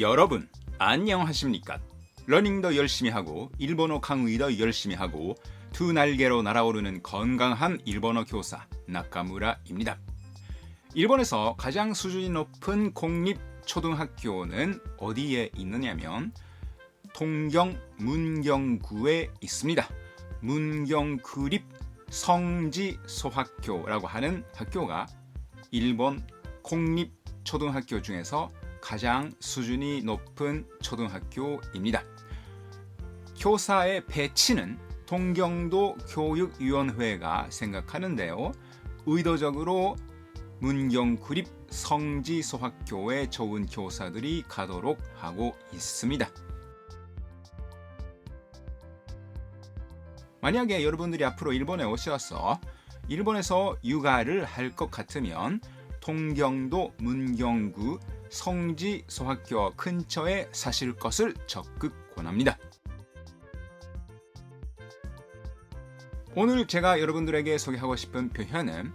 여러분 안녕하십니까? 러닝도 열심히 하고 일본어 강의도 열심히 하고 두 날개로 날아오르는 건강한 일본어 교사 나카무라입니다. 일본에서 가장 수준이 높은 공립 초등학교는 어디에 있느냐면 동경 문경구에 있습니다. 문경구립 성지 소학교라고 하는 학교가 일본 공립 초등학교 중에서 가장 수준이 높은 초등학교입니다. 교사의 배치는 동경도 교육위원회가 생각하는데요. 의도적으로 문경구립 성지소학교에 좋은 교사들이 가도록 하고 있습니다. 만약에 여러분들이 앞으로 일본에 오셔서 일본에서 육아를 할 것 같으면 통경도 문경구 성지 소학교 근처에 사실 것을 적극 권합니다. 오늘 제가 여러분들에게 소개하고 싶은 표현은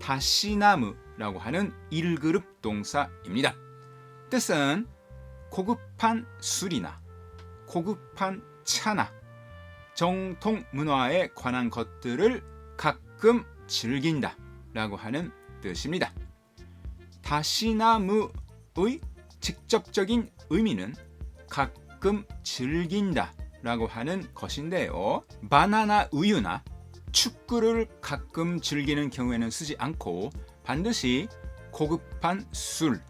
다시나무라고 하는 1그룹 동사입니다. 뜻은 고급한 술이나 고급한 차나 정통 문화에 관한 것들을 가끔 즐긴다 라고 하는 뜻입니다. 다시나무 의 직접적인 의미는 가끔 즐긴다 라고 하는 것인데요. 바나나 우유나 축구를 가끔 즐기는 경우에는 쓰지 않고 반드시 고급한 술,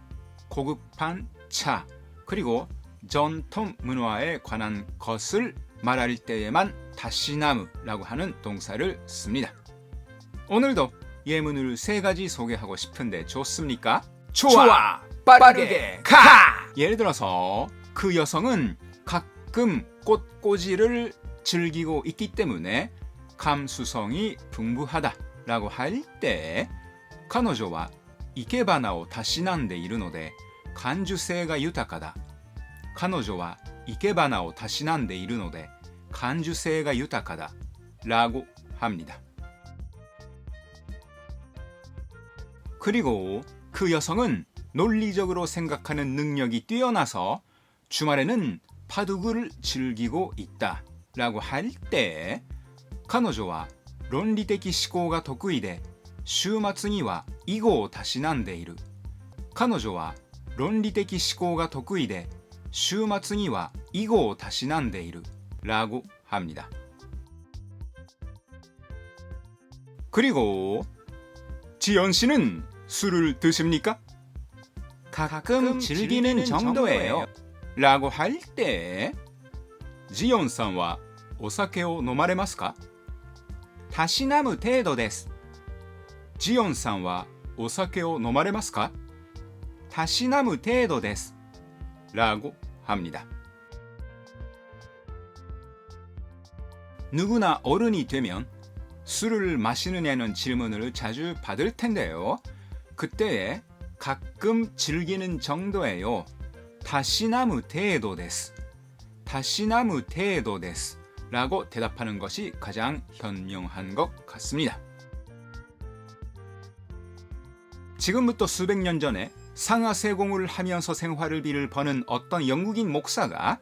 고급한 차, 그리고 전통 문화에 관한 것을 말할 때에만 다시나무라고 하는 동사를 씁니다. 오늘도 예문을 세 가지 소개하고 싶은데 좋습니까? 좋아, 빠르게 가. 예를 들어서 그 여성은 가끔 꽃꽂이를 즐기고 있기 때문에 감수성이 풍부하다라고 할 때 가노조와 이케바나오 다시난데 이르노데 간주세가 유타카다. 가노조와 이케바나오 다시난데 이르노데 간주세가 유타카다라고 합니다. 그리고 그 여성은 논리적으로 생각하는 능력이 뛰어나서 주말에는 바둑을 즐기고 있다. 라고 할 때, 彼女は論理的思考が得意で、週末には囲碁をたしなんでいる。彼女は論理的思考が得意で、週末には囲碁をたしなんでいる。라고 합니다. 그리고 지연 씨는 술을 드십니까? 가끔 즐기는 정도예요. 라고 할 때, 지연 さんはお酒を飲まれますかたしなむ程度です。ジヨンさんはお酒を飲まれますかたしなむ程度です。라고 합니다. 누구나 어른이 되면 술을 마시느냐는 질문을 자주 받을 텐데요. 그때에 가끔 즐기는 정도예요. 다시나무 테에도 데스. 다시나무 테에도 데스. 라고 대답하는 것이 가장 현명한 것 같습니다. 지금부터 수백 년 전에 상하세공을 하면서 생활을 비를 버는 어떤 영국인 목사가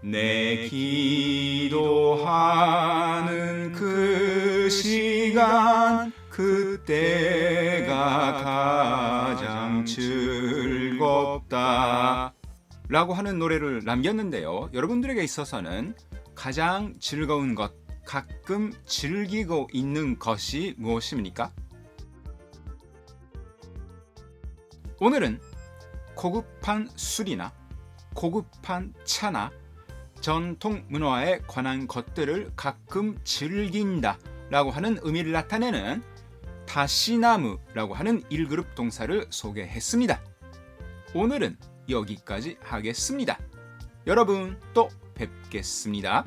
내 기도하는 그 시간 그 때가 가장 즐겁다 라고 하는 노래를 남겼는데요. 여러분들에게 있어서는 가장 즐거운 것, 가끔 즐기고 있는 것이 무엇입니까? 오늘은 고급한 술이나 고급한 차나 전통 문화에 관한 것들을 가끔 즐긴다 라고 하는 의미를 나타내는 다시나무라고 하는 1그룹 동사를 소개했습니다. 오늘은 여기까지 하겠습니다. 여러분 또 뵙겠습니다.